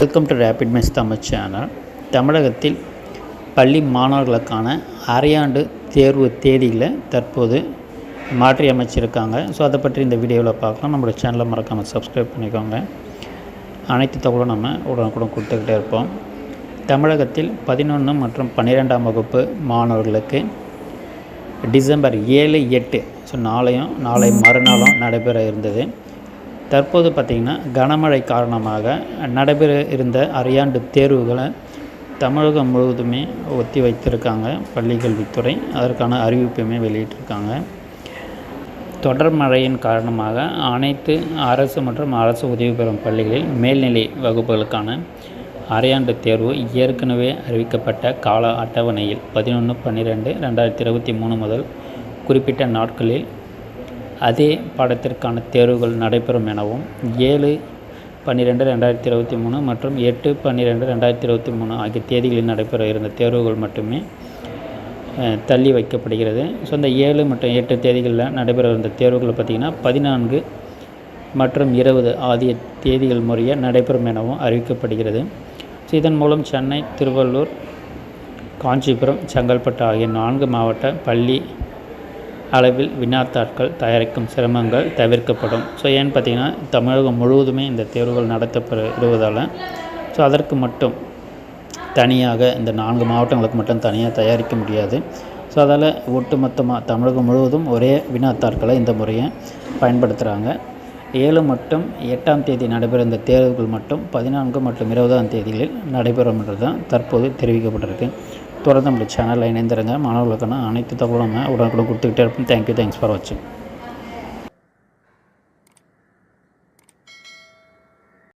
Welcome to rapid mess Tamil channel தமிழகத்தில் பள்ளி மாணவர்களுக்கான அரையாண்டு தேர்வு தேதிகளை தற்போது மாற்றி அமைச்சிருக்காங்க. ஸோ அதை பற்றி இந்த வீடியோவில் பார்க்கலாம். நம்மளோட சேனலை மறக்காமல் சப்ஸ்கிரைப் பண்ணிக்கோங்க. அனைத்து தகவலும் நம்ம உடனுக்குடன் கொடுத்துக்கிட்டே இருப்போம். தமிழகத்தில் பதினொன்று மற்றும் பன்னிரெண்டாம் வகுப்பு மாணவர்களுக்கு டிசம்பர் ஏழு எட்டு. ஸோ நாளையும் நாளை மறுநாளும் நடைபெற இருந்தது. தற்போது பார்த்திங்கன்னா கனமழை காரணமாக நடைபெற இருந்த அரையாண்டு தேர்வுகளை தமிழகம் முழுவதுமே ஒத்தி வைத்திருக்காங்க பள்ளிக்கல்வித்துறை. அதற்கான அறிவிப்புமே வெளியிட்டிருக்காங்க. தொடர் மழையின் காரணமாக அனைத்து அரசு மற்றும் அரசு உதவி பெறும் பள்ளிகளில் மேல்நிலை வகுப்புகளுக்கான அரையாண்டு தேர்வு ஏற்கனவே அறிவிக்கப்பட்ட கால அட்டவணையில் பதினொன்று பன்னிரெண்டு ரெண்டாயிரத்தி இருபத்தி மூணு முதல் குறிப்பிட்ட நாட்களில் அதே பாடத்திற்கான தேர்வுகள் நடைபெறும் எனவும் ஏழு பன்னிரெண்டு ரெண்டாயிரத்தி இருபத்தி மூணு மற்றும் எட்டு பன்னிரெண்டு ரெண்டாயிரத்தி இருபத்தி மூணு ஆகிய தேதிகளில் நடைபெற இருந்த தேர்வுகள் மட்டுமே தள்ளி வைக்கப்படுகிறது. ஸோ இந்த ஏழு மற்றும் எட்டு தேதிகளில் நடைபெற இருந்த தேர்வுகள் பார்த்திங்கன்னா பதினான்கு மற்றும் இருபது ஆகிய தேதிகள் முறையே நடைபெறும் எனவும் அறிவிக்கப்படுகிறது. இதன் மூலம் சென்னை திருவள்ளூர் காஞ்சிபுரம் செங்கல்பட்டு ஆகிய நான்கு மாவட்ட பள்ளி அளவில் வினாத்தாட்கள் தயாரிக்கும் சிரமங்கள் தவிர்க்கப்படும். ஸோ ஏன்னு பார்த்தீங்கன்னா தமிழகம் முழுவதுமே இந்த தேர்வுகள் நடத்தப்படுவதால் ஸோ அதற்கு மட்டும் தனியாக இந்த நான்கு மாவட்டங்களுக்கு மட்டும் தனியாக தயாரிக்க முடியாது. ஸோ அதால் ஒட்டுமொத்தமாக தமிழகம் முழுவதும் ஒரே வினாத்தாட்களை இந்த முறையை பயன்படுத்துகிறாங்க ஏழு மற்றும் எட்டாம் தேதி நடைபெற இந்த தேர்வுகள் மட்டும் பதினான்கு மற்றும் இருபதாம் தேதிகளில் நடைபெறும் என்று தான் தற்போது தெரிவிக்கப்பட்டிருக்கு. தொடர்ந்து நம்மளுடைய சேனலில் இணைந்திருங்க மாணவர்களுக்கான அனைத்து தகவலும் உடனுக்குடன் கொடுத்துக்கிட்டே இருப்போம். தேங்க்யூ தேங்க்ஸ் ஃபார் வாட்சிங்